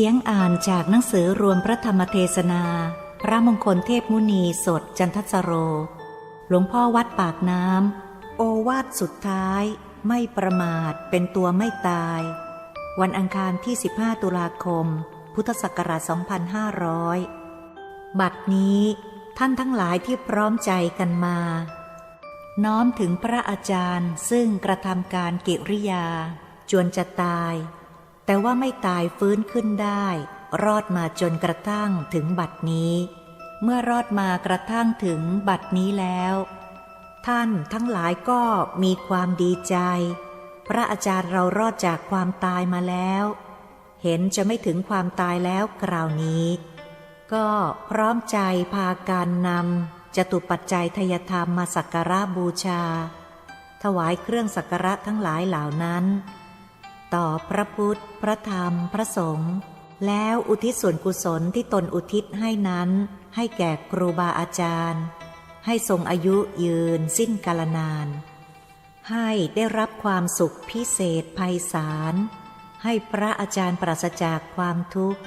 สียงอ่านจากหนังสือรวมพระธรรมเทศนา พระมงคลเทพมุนีสดจันทสโร หลวงพ่อวัดปากน้ำ โอวาทสุดท้าย ไม่ประมาทเป็นตัวไม่ตาย วันอังคารที่ 15 ตุลาคม พุทธศักราช 2500 บัดนี้ท่านทั้งหลายที่พร้อมใจกันมา น้อมถึงพระอาจารย์ซึ่งกระทำการกิริยา จวนจะตาย แต่ว่าไม่ตายฟื้นขึ้นได้ รอดมาจนกระทั่งถึงบัดนี้ เมื่อรอดมากระทั่งถึงบัดนี้แล้ว ท่านทั้งหลายก็มีความดีใจ พระอาจารย์เรารอดจากความตายมาแล้ว เห็นจะไม่ถึงความตายแล้วคราวนี้ ก็พร้อมใจพาการนำจตุปัจจัยทยธรรมมาสักการะบูชา ถวายเครื่องสักการะทั้งหลายเหล่านั้น ต่อพระพุทธ พระธรรม พระสงฆ์แล้วอุทิศส่วนกุศลที่ตนอุทิศให้นั้น ให้แก่ครูบาอาจารย์ ให้ทรงอายุยืนสิ้นกาลนาน ให้ได้รับความสุขพิเศษภัยสารให้พระอาจารย์ปราศจากความทุกข์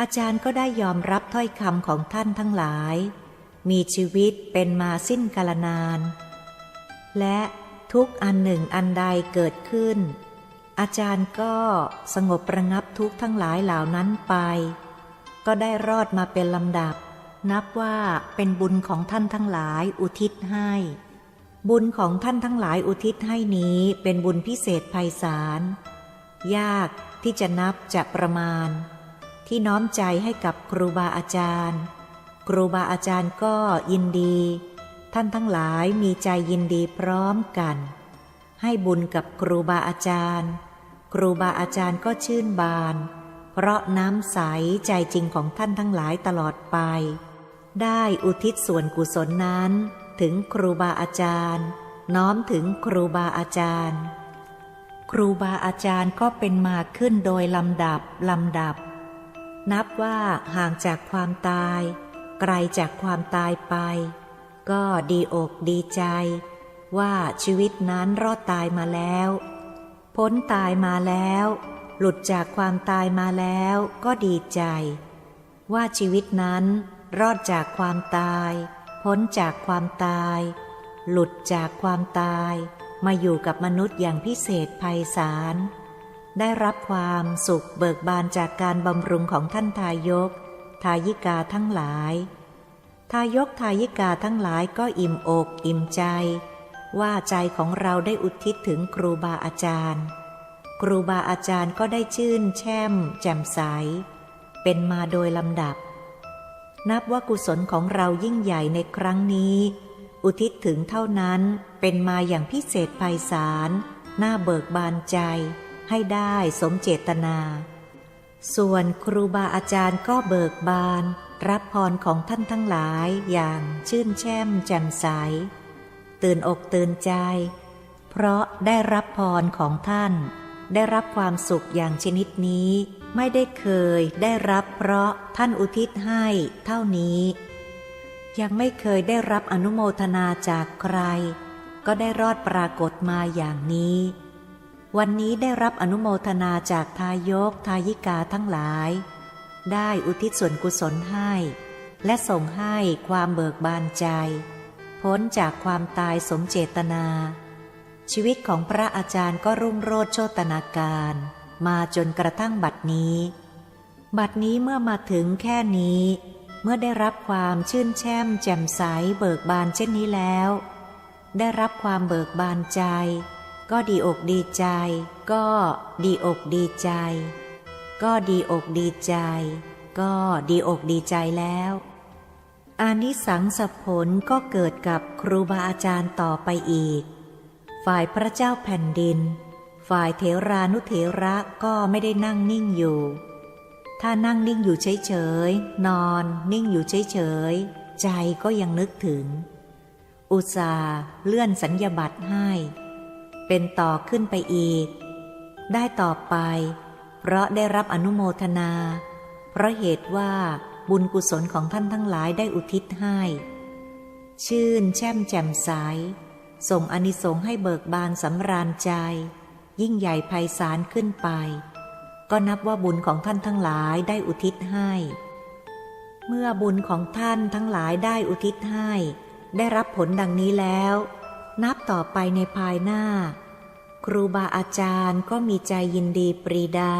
อาจารย์ก็ได้ยอมรับถ้อยคำของท่านทั้งหลาย มีชีวิตเป็นมาสิ้นกาลนาน และทุกอันหนึ่งอันใดเกิดขึ้น อาจารย์ก็สงบระงับทุกข์ทั้งหลายเหล่านั้นไป ก็ได้รอดมาเป็นลำดับ นับว่าเป็นบุญของท่านทั้งหลายอุทิศให้ บุญของท่านทั้งหลายอุทิศให้นี้เป็นบุญพิเศษภัยสารยากที่จะนับจะประมาณ ที่น้อมใจให้กับครูบาอาจารย์ ครูบาอาจารย์ก็ยินดี ท่านทั้งหลายมีใจยินดีพร้อมกัน ให้บุญกับครูบาอาจารย์ ครูบาอาจารย์ก็ชื่นบาน เพราะน้ำใสใจจริงของท่านทั้งหลายตลอดไป ได้อุทิศส่วนกุศลนั้น ถึงครูบาอาจารย์ น้อมถึงครูบาอาจารย์ ครูบาอาจารย์ก็เป็นมาขึ้นโดยลำดับลำดับ นับว่าห่างจากความตาย ไกลจากความตายไป ก็ดีอกดีใจ ว่าชีวิตนั้นรอดตายมาแล้ว พ้นตายมาแล้ว หลุดจากความตายมาแล้วก็ดีใจ ว่าชีวิตนั้นรอดจากความตาย พ้นจากความตาย หลุดจากความตาย มาอยู่กับมนุษย์อย่างพิเศษภัยสาร ได้รับความสุขเบิกบานจากการบำรุงของท่านทายก ทายิกาทั้งหลาย ทายกทายิกาทั้งหลายก็อิ่มอกอิ่มใจ ว่าใจของเราได้อุทิศถึงครูบาอาจารย์ ครูบาอาจารย์ก็ได้ชื่นแช่ม แจ่มใส เป็นมาโดยลำดับ นับว่ากุศลของเรายิ่งใหญ่ในครั้งนี้ อุทิศถึงเท่านั้นเป็นมาอย่างพิเศษภัยสารน่าเบิกบานใจ ให้ได้สมเจตนา ส่วนครูบาอาจารย์ก็เบิกบาน รับพรของท่านทั้งหลายอย่างชื่นแช่มแจ่มใส ตื่นอกตื่นใจ เพราะได้รับพรของท่าน ได้รับความสุขอย่างชนิดนี้ไม่ได้เคยได้รับเพราะท่านอุทิศให้เท่านี้ ยังไม่เคยได้รับอนุโมทนาจากใคร ก็ได้รอดปรากฏมาอย่างนี้ วันนี้ได้รับอนุโมทนาจากทายกทายิกาทั้งหลาย ได้อุทิศส่วนกุศลให้ และส่งให้ความเบิกบานใจ พ้นจากความตายสมเจตนา ชีวิตของพระอาจารย์ก็รุ่งโรจน์โชตนาการ มาจนกระทั่งบัดนี้ บัดนี้เมื่อมาถึงแค่นี้ เมื่อได้รับความชื่นแช่มแจ่มใสเบิกบานเช่นนี้แล้ว ได้รับความเบิกบานใจ ก็ดีอกดีใจ ก็ดีอกดีใจ ก็ดีอกดีใจ ก็ดีอกดีใจแล้ว อานิสังสผลก็เกิดกับครูบาอาจารย์ต่อไปอีก ฝ่ายพระเจ้าแผ่นดิน ฝ่ายเถรานุเถระก็ไม่ได้นั่งนิ่งอยู่ ถ้านั่งนิ่งอยู่เฉยๆ นอนนิ่งอยู่เฉยๆ ใจก็ยังนึกถึง อุตสาเลื่อนสัญญาบัตรให้ เป็นต่อขึ้นไปอีก ได้ต่อไป เพราะได้รับอนุโมทนา เพราะเหตุว่า บุญกุศลของท่านทั้งหลายได้อุทิศให้ ชื่นแช่มแจ่มใสส่งอนิสงส์ให้เบิกบานสำราญใจ ยิ่งใหญ่ไพศาลขึ้นไป ก็นับว่าบุญของท่านทั้งหลายได้อุทิศให้ เมื่อบุญของท่านทั้งหลายได้อุทิศให้ ได้รับผลดังนี้แล้ว นับต่อไปในภายหน้า ครูบาอาจารย์ก็มีใจยินดีปรีดา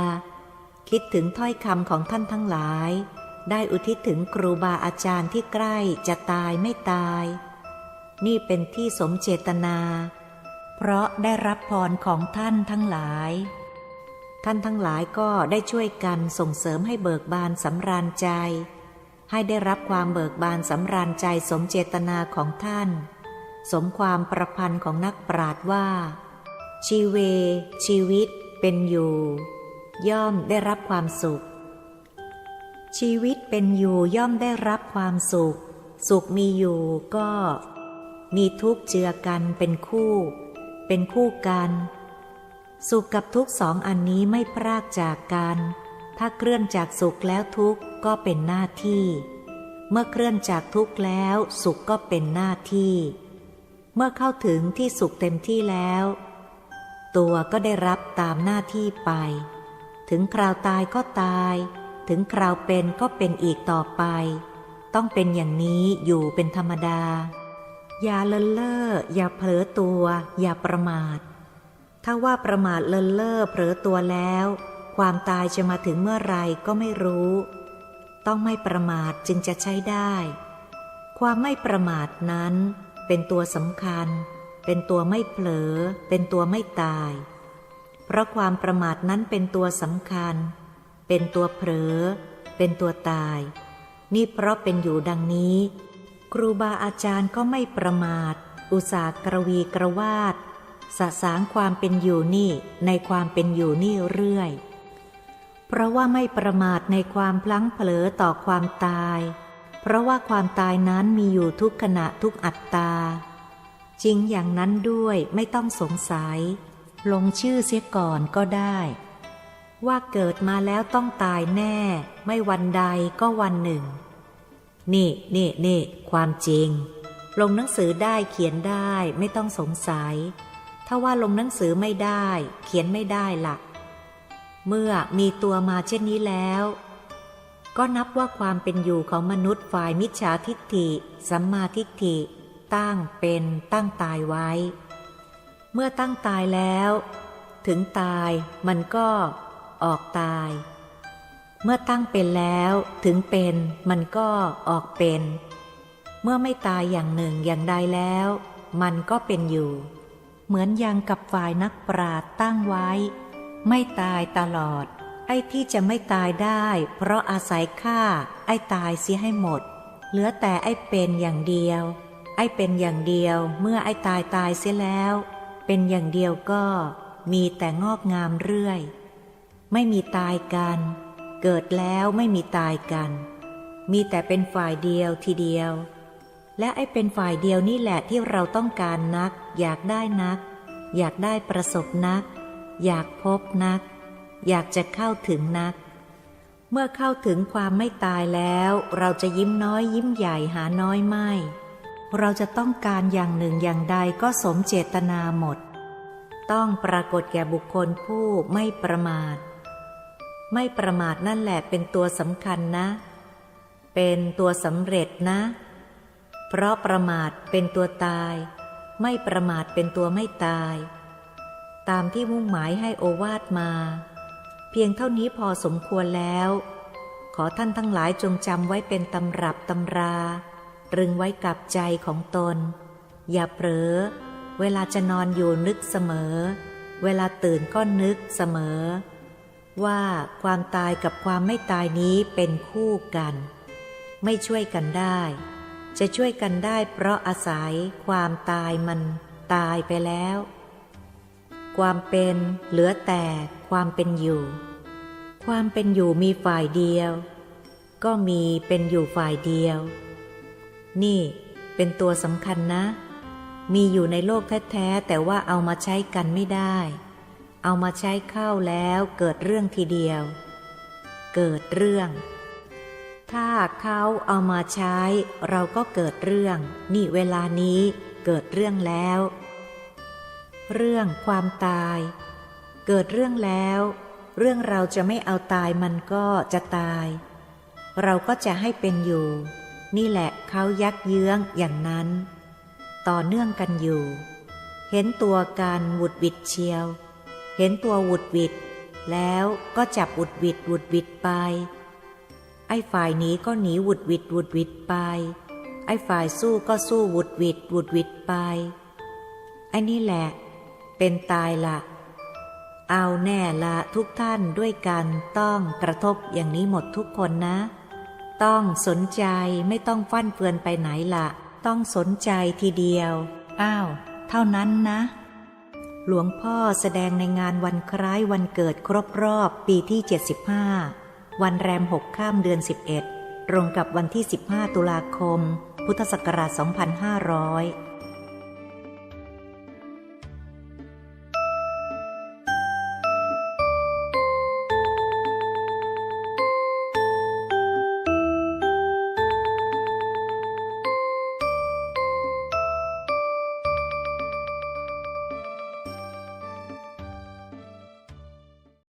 คิดถึงถ้อยคำของท่านทั้งหลาย ได้อุทิศถึงครูบาอาจารย์ที่ใกล้จะตายไม่ตาย นี่เป็นที่สมเจตนา เพราะได้รับพรของท่านทั้งหลาย ท่านทั้งหลายก็ได้ช่วยกันส่งเสริมให้เบิกบานสำราญใจ ให้ได้รับความเบิกบานสำราญใจสมเจตนาของท่าน สมความประพันธ์ของนักปราชญ์ว่า ชีเว ชีวิต เป็นอยู่ ย่อมได้รับความสุข ชีวิตเป็นอยู่ย่อมได้รับความสุข สุขมีอยู่ก็ มีทุกข์เจือกันเป็นคู่ เป็นคู่กัน สุขกับทุกข์สองอันนี้ไม่พรากจากกัน ถ้าเคลื่อนจากสุขแล้วทุกข์ก็เป็นหน้าที่ เมื่อเคลื่อนจากทุกข์แล้วสุขก็เป็นหน้าที่ เมื่อเข้าถึงที่สุขเต็มที่แล้ว ตัวก็ได้รับตามหน้าที่ไป ถึงคราวตายก็ตาย ถึงคราวเป็นก็เป็นอีกต่อไป ต้องเป็นอย่างนี้อยู่เป็นธรรมดา อย่าเลินเล่ออย่าเผลอตัว อย่าประมาท ถ้าว่าประมาทเลินเล่อเผลอตัวแล้ว ความตายจะมาถึงเมื่อไรก็ไม่รู้ ต้องไม่ประมาทจึงจะใช้ได้ ความไม่ประมาทนั้น เป็นตัวสำคัญ เป็นตัวไม่เผลอ เป็นตัวไม่ตาย เพราะความประมาทนั้นเป็นตัวสำคัญ เป็นตัวเผลอ เป็นตัวตาย นี่เพราะเป็นอยู่ดังนี้ ครูบาอาจารย์ก็ไม่ประมาท อุตสาหกระวีกระวาดสะสางความเป็นอยู่นี่ในความเป็นอยู่นี่เรื่อย เพราะว่าไม่ประมาทในความพลั้งเผลอต่อความตาย เพราะว่าความตายนั้นมีอยู่ทุกขณะทุกอัตตา จริงอย่างนั้นด้วยไม่ต้องสงสัย ลงชื่อเสียก่อนก็ได้ ว่าเกิดมาแล้วต้องตายแน่ ไม่วันใดก็วันหนึ่ง นี่นี่นี่ความจริง ลงหนังสือได้เขียนได้ไม่ต้องสงสัย ถ้าว่าลงหนังสือไม่ได้ เขียนไม่ได้ละ่ะ เมื่อมีตัวมาเช่นนี้แล้ว ก็นับว่าความเป็นอยู่ของมนุษย์ฝ่ายมิจฉาทิฏฐิ สัมมาทิฏฐิ ตั้งเป็นตั้งตายไว้ เมื่อตั้งตายแล้ว ถึงตายมันก็ ออกตาย เมื่อตั้งเป็นแล้วถึงเป็นมันก็ออกเป็น เมื่อไม่ตายอย่างหนึ่งอย่างใดแล้ว มันก็เป็นอยู่ เหมือนอย่างกับฝ่ายนักปราดตั้งไว้ ไม่ตายตลอด ไอ้ที่จะไม่ตายได้ เพราะอาศัยฆ่า ไอ้ตายเสียให้หมด เหลือแต่ไอ้เป็นอย่างเดียว ไอ้เป็นอย่างเดียวเมื่อไอ้ตายตายเสียแล้ว เป็นอย่างเดียวก็มีแต่งอกงามเรื่อย ไม่มีตายกัน เกิดแล้วไม่มีตายกัน มีแต่เป็นฝ่ายเดียวทีเดียว และไอ้เป็นฝ่ายเดียวนี่แหละที่เราต้องการนัก อยากได้นัก อยากได้ประสบนัก อยากพบนัก อยากจะเข้าถึงนัก เมื่อเข้าถึงความไม่ตายแล้ว เราจะยิ้มน้อยยิ้มใหญ่หาน้อยไม่เราจะต้องการอย่างหนึ่งอย่างใดก็สมเจตนาหมด ต้องปรากฏแก่บุคคลผู้ไม่ประมาท ไม่ประมาทนั่นแหละเป็นตัวสำคัญนะ เป็นตัวสำเร็จนะ เพราะประมาทเป็นตัวตาย ไม่ประมาทเป็นตัวไม่ตาย ตามที่มุ่งหมายให้โอวาทมา เพียงเท่านี้พอสมควรแล้ว ขอท่านทั้งหลายจงจำไว้เป็นตำรับตำราตรึงไว้กับใจของตน อย่าเผลอ เวลาจะนอนอยู่นึกเสมอ เวลาตื่นก็นึกเสมอ ว่าความตายกับความไม่ตายนี้เป็นคู่กัน ไม่ช่วยกันได้ จะช่วยกันได้เพราะอาศัยความตายมันตายไปแล้ว ความเป็นเหลือแต่ความเป็นอยู่ ความเป็นอยู่มีฝ่ายเดียว ก็มีเป็นอยู่ฝ่ายเดียว นี่เป็นตัวสำคัญนะ มีอยู่ในโลกแท้ๆแต่ว่าเอามาใช้กันไม่ได้ เอามาใช้เข้าแล้วเกิดเรื่องทีเดียว เกิดเรื่อง ถ้าเขาเอามาใช้ เราก็เกิดเรื่อง นี่เวลานี้เกิดเรื่องแล้ว เรื่องความตาย เกิดเรื่องแล้ว เรื่องเราจะไม่เอาตายมันก็จะตาย เราก็จะให้เป็นอยู่ นี่แหละเขายักเยื้องอย่างนั้น ต่อเนื่องกันอยู่ เห็นตัวการหวุดหวิดเชียว เห็นตัวหวุดหวิดแล้วก็จับหวุดหวิดหวุดหวิดไป ไอ้ฝ่ายหนีก็หนีหวุดหวิดหวุดหวิดไป ไอ้ฝ่ายสู้ก็สู้หวุดหวิดหวุดหวิดไปไอ้นี่แหละ เป็นตายละเอาแน่ละทุกท่านด้วยกันต้องกระทบอย่างนี้หมดทุกคนนะ ต้องสนใจไม่ต้องฟั่นเฟือนไปไหนละต้องสนใจทีเดียว อ้าว เท่านั้นนะ หลวงพ่อแสดงในงานวันคล้ายวันเกิดครบรอบปีที่ 75 วันแรมหกข้ามเดือน 11 ตรงกับวันที่ 15 ตุลาคม พุทธศักราช 2500